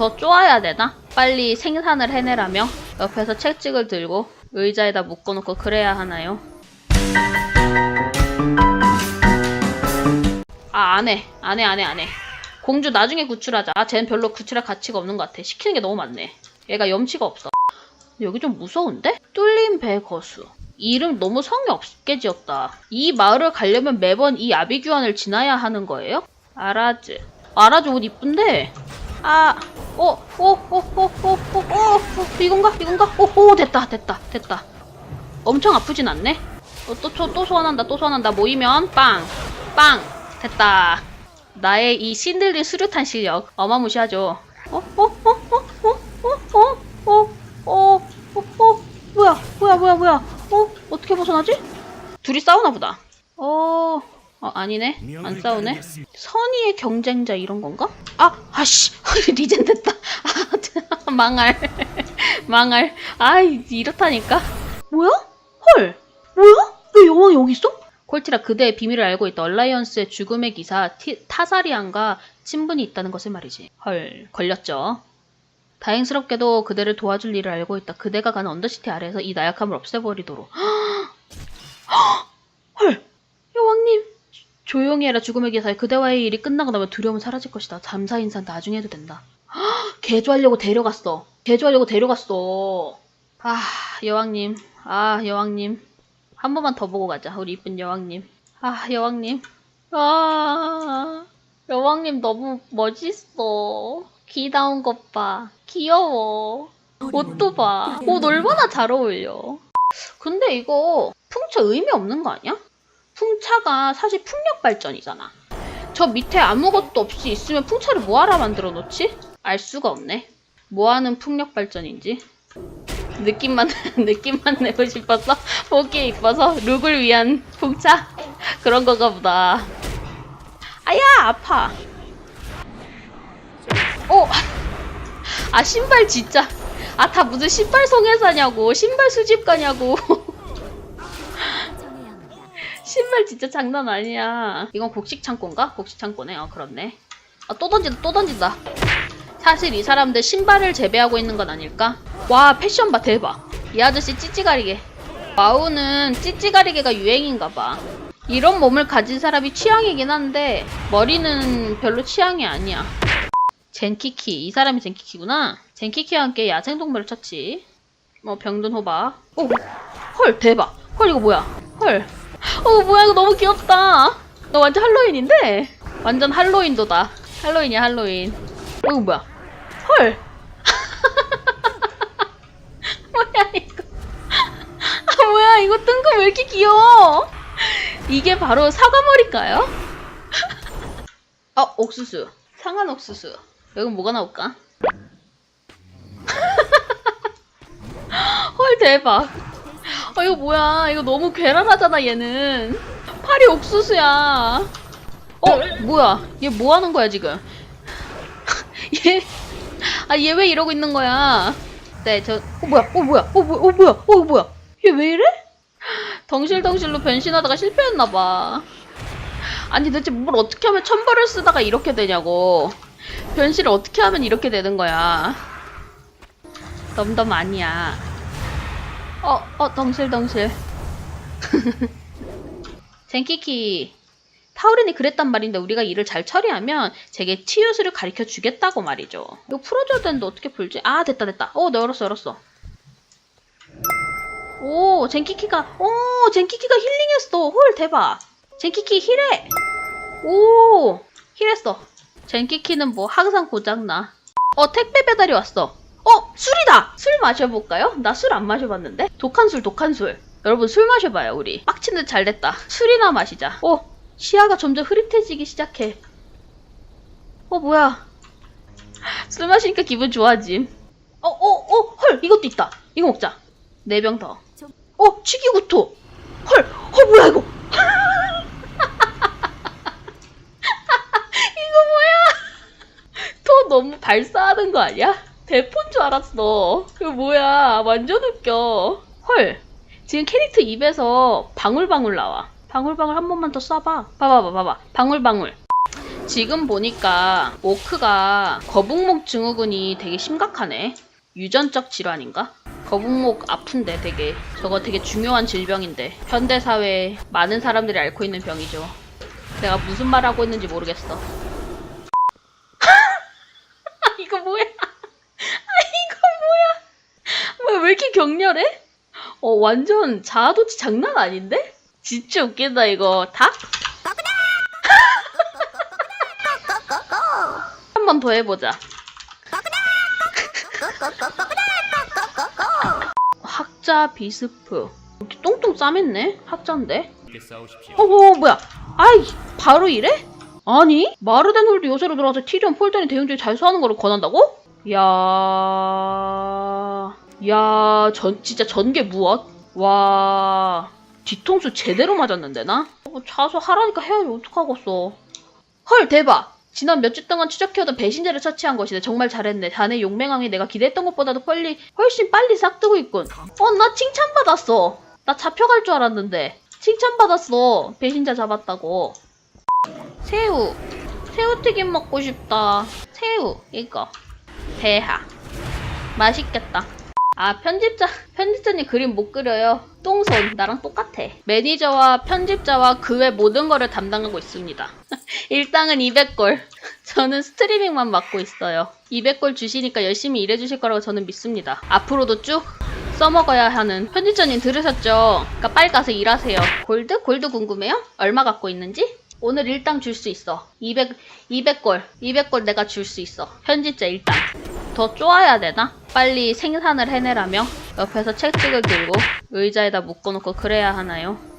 더 쪼아야 되나? 빨리 생산을 해내라며 옆에서 책찍을 들고 의자에다 묶어놓고 그래야 하나요? 아, 안 해. 안 해, 안 해, 안 해. 공주 나중에 구출하자. 아, 쟤는 별로 구출할 가치가 없는 것 같아. 시키는 게 너무 많네. 얘가 염치가 없어. 여기 좀 무서운데? 뚫린 배 거수. 이름 너무 성의 없게 지었다. 이 마을을 가려면 매번 이 야비규환을 지나야 하는 거예요? 아라즈. 아라즈 옷 이쁜데? 아, 어, 어, 어, 어, 어, 어, 어, 이건가? 이건가? 어, 오, 됐다, 됐다, 됐다. 엄청 아프진 않네? 어, 또, 또, 또 소환한다, 또 소환한다. 모이면 빵, 빵, 됐다. 나의 이 신들린 수류탄 실력 어마무시하죠. 어, 어, 어, 어, 어, 어, 어, 어, 어, 어, 어, 뭐야, 뭐야, 뭐야, 뭐야. 어, 어떻게 벗어나지? 둘이 싸우나 보다. 어, 어 아니네. 안 싸우네. 선의의 경쟁자 이런 건가? 아, 아씨, 리젠 됐다. 아, 망할, 망할. 아, 이렇다니까. 뭐야? 헐, 뭐야? 왜 여왕이 여기 있어? 콜티라 그대의 비밀을 알고 있다. 얼라이언스의 죽음의 기사 티, 타사리안과 친분이 있다는 것을 말이지. 헐, 걸렸죠. 다행스럽게도 그대를 도와줄 일을 알고 있다. 그대가 가는 언더시티 아래에서 이 나약함을 없애버리도록. 헐, 여왕님. 조용히 해라 죽음의 기사에 그대와의 일이 끝나고 나면 두려움은 사라질 것이다. 잠사 인사는 나중에 해도 된다. 개조하려고 데려갔어. 개조하려고 데려갔어. 아, 여왕님. 아, 여왕님. 한 번만 더 보고 가자. 우리 이쁜 여왕님. 아, 여왕님. 아, 여왕님 너무 멋있어. 귀다운 것 봐. 귀여워. 옷도 봐. 옷 얼마나 잘 어울려. 근데 이거 풍차 의미 없는 거 아니야? 풍차가 사실 풍력 발전이잖아. 저 밑에 아무것도 없이 있으면 풍차를 뭐하러 만들어 놓지? 알 수가 없네. 뭐하는 풍력 발전인지. 느낌만 느낌만 내고 싶었어. 보기에 이뻐서 룩을 위한 풍차 그런 거가 보다. 아야 아파. 어. 아 신발 진짜. 아 다 무슨 신발 송회사냐고 신발 수집 가냐고. 신발 진짜 장난 아니야. 이건 곡식 창고인가? 곡식 창고네. 어 그렇네. 아 또 던진다 또 던진다. 사실 이 사람들 신발을 재배하고 있는 건 아닐까? 와 패션 봐 대박 이 아저씨 찌찌가리개 와우는 찌찌가리개가 유행인가 봐 이런 몸을 가진 사람이 취향이긴 한데 머리는 별로 취향이 아니야 젠키키 이 사람이 젠키키구나 젠키키와 함께 야생동물을 쳤지 뭐 병든 호박 오, 헐 대박 헐 이거 뭐야 헐 어, 뭐야 이거 너무 귀엽다. 너 완전 할로윈인데? 완전 할로윈도다. 할로윈이야 할로윈. 어, 이거 뭐야? 헐! 뭐야 이거? 아 뭐야 이거 뜬금 왜 이렇게 귀여워? 이게 바로 사과머리일까요? 어 옥수수. 상한 옥수수. 여기 뭐가 나올까? 헐 대박 아 이거 뭐야 이거 너무 괴랄하잖아 얘는 팔이 옥수수야 어 뭐야 얘 뭐 하는 거야 지금 얘 아 얘 왜 이러고 있는 거야 네, 저, 어, 뭐야, 어, 뭐야, 어, 뭐야, 어, 뭐야, 어, 뭐야. 얘 왜 이래? 덩실덩실로 변신하다가 실패했나봐. 아니, 도대체 뭘 어떻게 하면 천벌을 쓰다가 이렇게 되냐고. 변신을 어떻게 하면 이렇게 되는 거야. 덤덤 아니야. 어, 어, 덩실덩실. 젠키키. 타우린이 그랬단 말인데 우리가 일을 잘 처리하면 제게 치유술을 가르쳐 주겠다고 말이죠. 이거 풀어줘야 되는데 어떻게 풀지? 아 됐다 됐다. 어, 네 열었어 열었어. 오 젠키키가 오 젠키키가 힐링했어. 헐 대박. 젠키키 힐해. 오 힐했어. 젠키키는 뭐 항상 고장나. 어 택배 배달이 왔어. 어 술이다. 술 마셔볼까요? 나 술 안 마셔봤는데. 독한 술 독한 술. 여러분 술 마셔봐요 우리. 빡친 듯 잘 됐다. 술이나 마시자. 오 시야가 점점 흐릿해지기 시작해. 어, 뭐야. 술 마시니까 기분 좋아짐. 어, 어, 어, 헐, 이것도 있다. 이거 먹자. 네 병 더. 어, 치기구토. 헐, 어, 뭐야, 이거. 너무 발사하는 거 아니야? 대포인 줄 알았어. 이거 뭐야. 완전 웃겨. 헐, 지금 캐릭터 입에서 방울방울 나와. 방울방울 한 번만 더 쏴봐. 봐봐, 봐봐. 방울방울. 지금 보니까 오크가 거북목 증후군이 되게 심각하네. 유전적 질환인가? 거북목 아픈데 되게 저거 되게 중요한 질병인데 현대 사회에 많은 사람들이 앓고 있는 병이죠. 내가 무슨 말 하고 있는지 모르겠어. 이거 뭐야? 아 이거 뭐야? 뭐야 왜 이렇게 격렬해? 어 완전 자아도취 장난 아닌데? 진짜 웃긴다 이거 닭? 한 번 더 해보자. 학자 비스프. 이렇게 똥똥 싸맸네? 학자인데? 함께 싸우십시오. 어, 어, 뭐야? 아이, 바로 이래? 아니? 마르덴 홀드 요새로 들어가서 티리온 폴덴이 대응적이 잘 소화하는 거를 권한다고? 야, 야, 전, 진짜 전개 무엇? 와, 뒤통수 제대로 맞았는데, 나? 어, 자수 하라니까 해야지, 어떡하겠어. 헐, 대박! 지난 몇 주 동안 추적해오던 배신자를 처치한 것이네. 정말 잘했네. 자네 용맹함이 내가 기대했던 것보다도 빨리, 훨씬 빨리 싹뜨고 있군. 어, 나 칭찬받았어. 나 잡혀갈 줄 알았는데. 칭찬받았어. 배신자 잡았다고. 새우. 새우튀김 먹고 싶다. 새우. 이거. 대하. 맛있겠다. 아, 편집자, 편집자님 그림 못 그려요. 똥손. 나랑 똑같아. 매니저와 편집자와 그 외 모든 거를 담당하고 있습니다. 일당은 200골. 저는 스트리밍만 맡고 있어요. 200골 주시니까 열심히 일해주실 거라고 저는 믿습니다. 앞으로도 쭉 써먹어야 하는 편집자님 들으셨죠? 그러니까 빨리 가서 일하세요. 골드? 골드 궁금해요? 얼마 갖고 있는지? 오늘 일당 줄 수 있어. 200, 200골. 200골 내가 줄 수 있어. 편집자 일당. 더 쪼아야 되나? 빨리 생산을 해내라며? 옆에서 채찍을 들고 의자에다 묶어놓고 그래야 하나요?